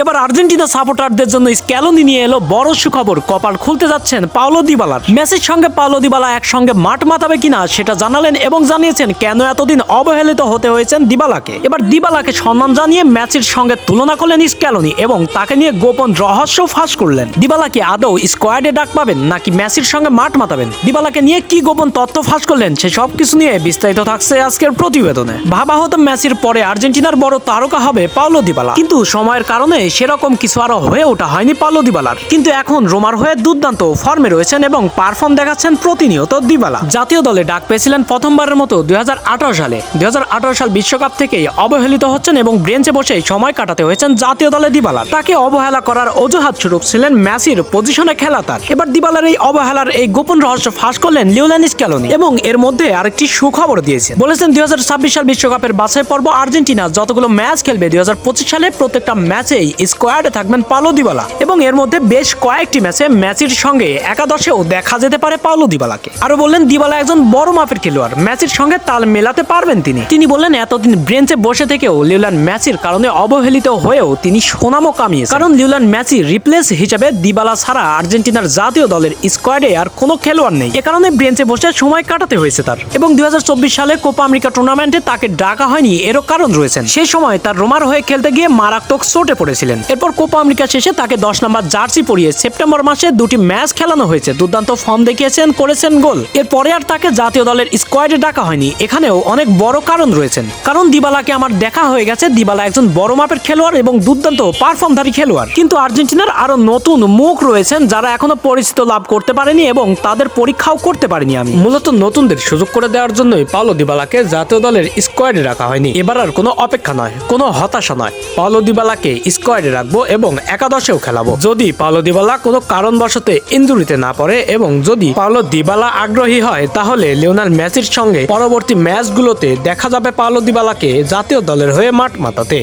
এবার আর্জেন্টিনা সাপোর্টারদের জন্য স্ক্যালোনি নিয়ে এলো বড় সুখবর। কপাল খুলতে যাচ্ছেন পাওলো দিবালার। মেসির সঙ্গে পাওলো দিবালা একসঙ্গে মাঠ মাতাবে কিনা সেটা জানালেন এবং জানিয়েছেন কেন এতদিন অবহেলিত হতে হয়েছেন দিবালাকে। এবার দিবালাকে সম্মান জানিয়ে ম্যাচের সঙ্গে তুলনা করলেন স্ক্যালোনি এবং তাকে নিয়ে গোপন রহস্য ফাঁস করলেন। দিবালা কি আদৌ স্কোয়াডে ডাক পাবেন নাকি মেসির সঙ্গে মাঠ মাতাবেন? দিবালাকে নিয়ে কি গোপন তথ্য ফাঁস করলেন সে সব কিছু নিয়ে বিস্তারিত থাকছে আজকের প্রতিবেদনে। ভাবা হতো মেসির পরে আর্জেন্টিনার বড় তারকা হবে পাওলো দিবালা। কিন্তু সময়ের কারণে সেরকম কিছু আরও হয়ে ওঠা হয়নি পাওলো দিবালার কিন্তু এখন রোমার হয়ে দুর্দান্ত ফর্মে রয়েছেন এবং পারফর্ম দেখাচ্ছেন প্রতিনিয়ত দিবালা। জাতীয় দলে ডাক পেয়েছিলেন প্রথমবারের মতো দু হাজার আঠারো সালে। দু হাজার আঠারো সাল বিশ্বকাপ থেকেই অবহেলিত হচ্ছেন এবং ব্রেঞ্চে বসে সময় কাটাতে হয়েছেন জাতীয় দলে দিবালা তাকে অবহেলা করার অজুহাত স্বরূপ ছিলেন মেসির পজিশনে খেলা তার। এবার দিবালার এই অবহেলার এই গোপন রহস্য ফাঁস করলেন লিওলান স্ক্যালোনি এবং এর মধ্যে আরেকটি সুখবর দিয়েছে বলেছেন দুই হাজার ছাব্বিশ সাল বিশ্বকাপের বাছাই পর্ব আর্জেন্টিনা যতগুলো ম্যাচ খেলবে দুই হাজার পঁচিশ সালে প্রত্যেকটা ম্যাচেই স্কোয়াডে থাকবেন পালো দিবালা। এবং এর মধ্যে বেশ কয়েকটি ম্যাচে ম্যাচের সঙ্গে একাদশেও দেখা যেতে পারে পাওলো দিবালাকে। আরও বললেন, দিবালা একজন বড় মাপের খেলোয়াড়। ম্যাচের সঙ্গে তাল মেলাতে পারবেন তিনি। তিনি বললেন, এতদিন ব্রেঞ্চে বসে থেকেও লিওলান ম্যাচের কারণে অবহেলিত হয়েও তিনি সুনামও কামিয়েছেন। কারণ লিওলান ম্যাচি রিপ্লেস হিসেবে দিবালা ছাড়া আর্জেন্টিনার জাতীয় দলের স্কোয়াডে আর কোনো খেলোয়াড় নেই। এ কারণে ব্রেঞ্চে বসে সময় কাটাতে হয়েছে তার। এবং দুই হাজার চব্বিশ সালে কোপা আমেরিকা টুর্নামেন্টে তাকে ডাকা হয়নি, এরও কারণ রয়েছেন সেই সময় তার রোমার হয়ে খেলতে গিয়ে মারাত্মক চোটে পড়েছিলেন এরপর কোপা আমেরিকা শেষে তাকে দশ নম্বর জার্সি পরিয়ে সেপ্টেম্বর মাসে দুটি ম্যাচ খেলানো হয়েছে। দুর্দান্ত ফর্ম দেখিয়েছেন, করেছেন গোল। এরপরে আর তাকে জাতীয় দলের স্কোয়াডে ডাকা হয়নি। এখানেও অনেক বড় কারণ রয়েছেন। কারণ দিবালাকে আমার দেখা হয়ে গেছে, দিবালা একজন বড় মাপের খেলোয়াড় এবং দুর্দান্ত পারফর্মধারী খেলোয়াড়। কিন্তু আর্জেন্টিনার আরও নতুন মুখ রয়েছেন যারা এখনও পরিচিত লাভ করতে পারেনি এবং তাদের পরীক্ষাও করতে পারিনি আমি। মূলত নতুনদের সুযোগ করে দেওয়ার জন্যই পাওলো দিবালাকে জাতীয় দলের স্কোয়াডে রাখা হয়নি। এবার আর কোনো অপেক্ষা নয়, কোনো হতাশা নয়। পাওলো দিবালাকে স্কোয়াডে রাখব এবং একাদশেও খেলাবো। যদি পাওলো দিবালা কোনো কারণবশত ইঞ্জুরিতে না পড়ে এবং যদি পাওলো দিবালা আগ্রহী হয়, তাহলে লিওনাল ম্যাচের সঙ্গে পরবর্তী ম্যাচগুলোতে দেখা যাবে পাওলো দিবালাকে জাতীয় দলের হয়ে মাঠ মাতাতে।